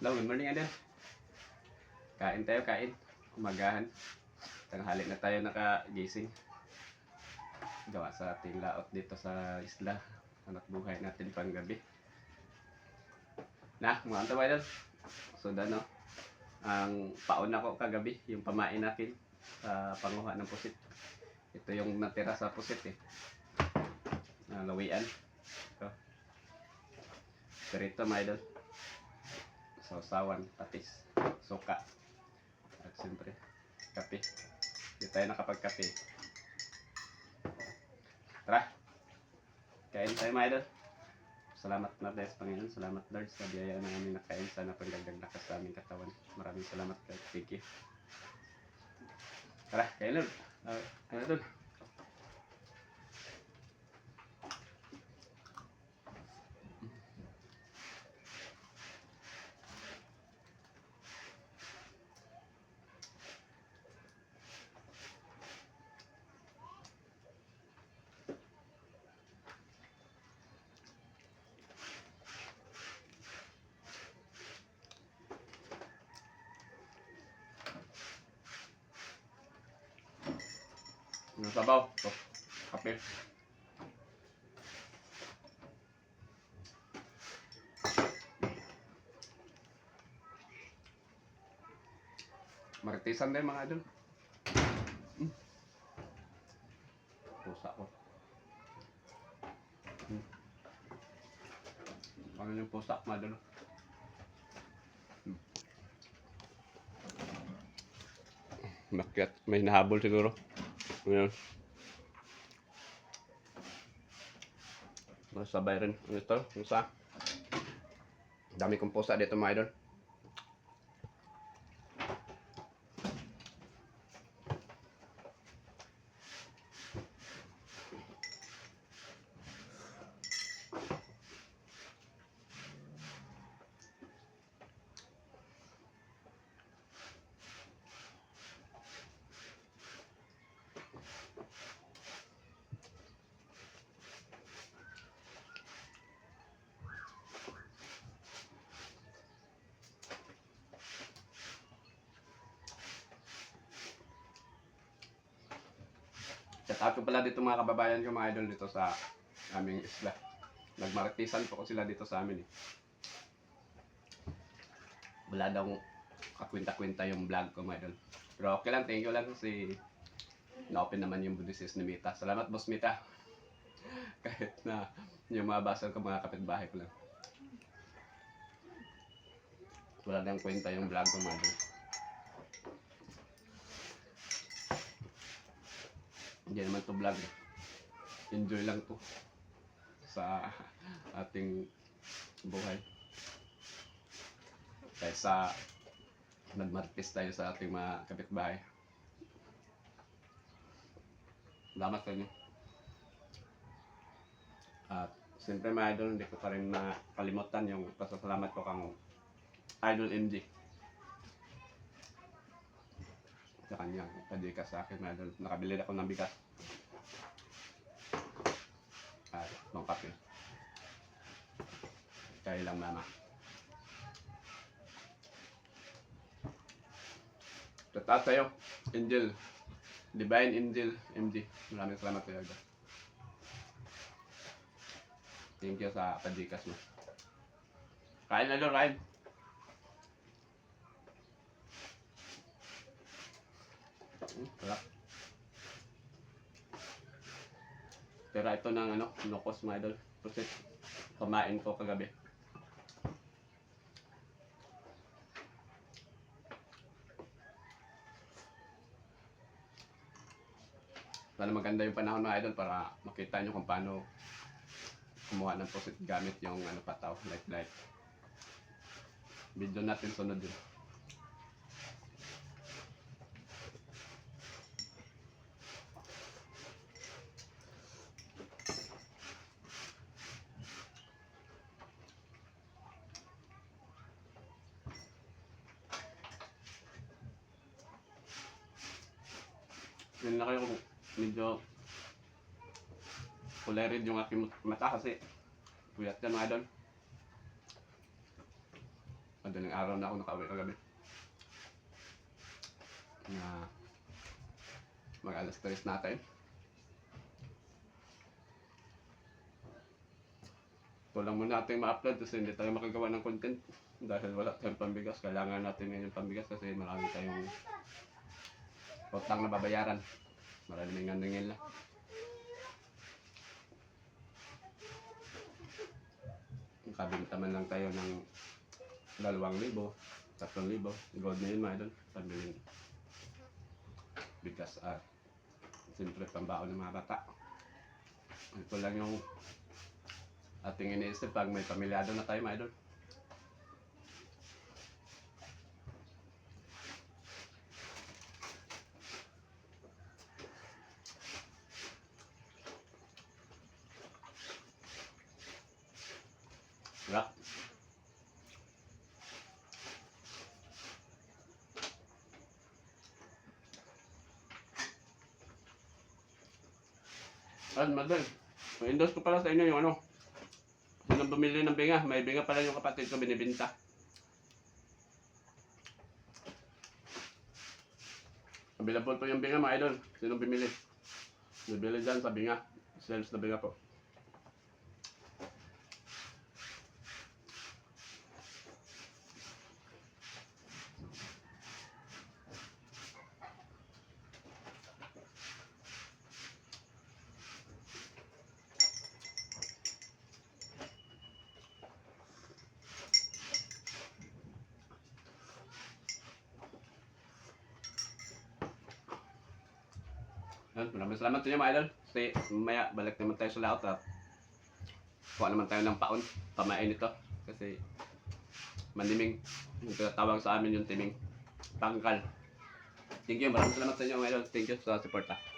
Hello, good morning Adel. Kain tayo, kain. Umagahan. Tanghali na tayo nakagising. Gawa sa ating laot dito sa isla. Anak buhay natin pang gabi. Na, mga anto ba Adel? So, no? Ang paon ako kagabi, yung pamain natin sa panguha ng pusit. Ito yung natira sa pusit eh. Na lawian. Ito. Perito mga idol. Sausawan, patis, suka. At siyempre, kape. Hindi tayo nakapagkape. Tara! Kain tayo mga idol. Salamat na tayo sa Panginoon. Salamat Lord sa biyaya na aming nakain. Sana pagdagdag lakas sa aming katawan. Maraming salamat Lord. Thank you. Tara, kain Lord. Ano doon? Yung sabaw. Ito. Kape. Maritisan din mga idol. Mm. Pusa ko. Mm. Ano yung pusa mga idol? Mm. Makyat, may nahabol siguro. Ayan. Masabay rin. Ano ito? Yung sa? Dami kong pusa dito mga idol. Ko pala dito mga kababayan ko mga idol dito sa aming isla. Nagmaritisan po ko sila dito sa amin eh. Wala daw kakwinta-kwinta yung vlog ko mga idol. Pero okay lang, thank you lang kasi na-open naman yung business ni Mita. Salamat boss Mita. Kahit na yung mga basal ko mga kapitbahay ko lang. Wala nang kwenta yung vlog ko mga idol. Hindi naman to vlog. eh. Enjoy lang to sa ating buhay. Kaysa nagmartis tayo sa ating mga kapitbahay. Salamat sa inyo. At siyempre mga idol, hindi ko pa rin nakalimutan yung pasasalamat ko kang Idol MJ. Sa kanya. Pwede ka sa akin, idol. Nakabili ako ng bigas. At ng kape. Kaya lang mama. Tataas sa'yo, Angel. Divine Angel, MD. Maraming salamat idol. Thank you sa padikas mo. Kain na doon, kain. Sarap. Pero ito ng ano, nukos mga idol. Kasi kumain ko kagabi. Sana maganda yung panahon mga idol para makita nyo kung paano kumuha ng pusit gamit yung ano pataw, light light. Video natin sunod yun. Yun na kayo medyo kulay red yung aking mata kasi puyat yan mga idol. Madaling araw na ako nakauwi kagabi. Na mag alas 3 natin. Ito lang muna natin ma-upload kasi hindi tayo makagawa ng content. Dahil wala tayong pambigas. Kailangan natin ngayon pambigas kasi marami tayong utang na babayaran. Marami nga nangin lang. Kabintaman lang tayo ng dalawang libo, tatlong libo. Gold na yun mga idol. Pambili bigas at siyempre pambaon ng mga bata. Ito lang yung ating iniisip pag may pamilyado na tayo mga idol. At madal. endorse ko pala sa inyo yung ano. Sino bumili ng binga? May binga pala yung kapatid ko binibinta. Available po yung binga mga idol. Sino bumili? Bibili dyan sa binga. Sales na binga po. Maraming salamat sa inyo mga idol. Kasi mamaya balik naman tayo sa laot at kuha naman tayo ng paon. Pamain ito. Kasi maniming. Yung tinatawag sa amin yung timing. Tangkal. Thank you. Maraming salamat sa inyo mga idol. Thank you sa suporta.